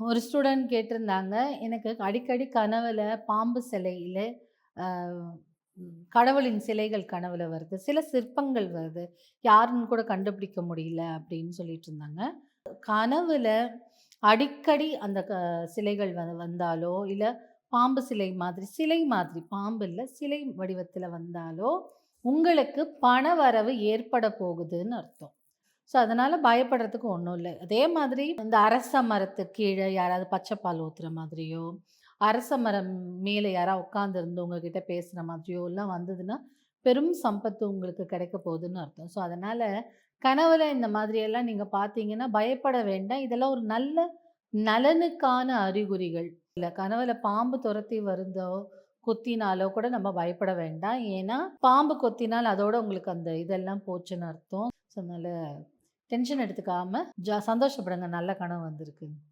ஒரு ஸ்டூடெண்ட் கேட்டிருந்தாங்க, எனக்கு அடிக்கடி கனவுல பாம்பு சிலையில் கடவுளின் சிலைகள் கனவுல வருது. சில சிற்பங்கள் வருது. யாருன்னு கூட கண்டுபிடிக்க முடியல அப்படின்னு சொல்லிட்டு இருந்தாங்க. கனவுல அடிக்கடி அந்த க சிலைகள் வ வந்தாலோ, இல்லை பாம்பு சிலை மாதிரி சிலை மாதிரி பாம்பு இல்லை சிலை வடிவத்தில் வந்தாலோ, உங்களுக்கு பண வரவு ஏற்பட போகுதுன்னு அர்த்தம். ஸோ, அதனால் பயப்படுறதுக்கு ஒன்றும் இல்லை அதே மாதிரி இந்த அரச மரத்து கீழே யாராவது பச்சை பால் ஊத்துற மாதிரியோ, அரச மரம் மேலே யாராவது உட்காந்துருந்து உங்ககிட்ட பேசுகிற மாதிரியோ எல்லாம் வந்ததுன்னா, பெரும் சம்பத்து உங்களுக்கு கிடைக்க போகுதுன்னு அர்த்தம். ஸோ, அதனால் கனவுல இந்த மாதிரியெல்லாம் நீங்கள் பார்த்தீங்கன்னா, பயப்பட வேண்டாம். இதெல்லாம் ஒரு நல்ல நலனுக்கான அறிகுறிகள். இல்லை கனவுல பாம்பு துரத்தி வருந்தோ கொத்தினாலோ கூட நம்ம பயப்பட வேண்டாம். ஏன்னா, பாம்பு கொத்தினால் அதோட உங்களுக்கு அந்த இதெல்லாம் போச்சுன்னு அர்த்தம். ஸோ, அதனால் டென்ஷன் எடுத்துக்காம ஜா சந்தோஷப்படுங்க. நல்ல கனவு வந்திருக்கு.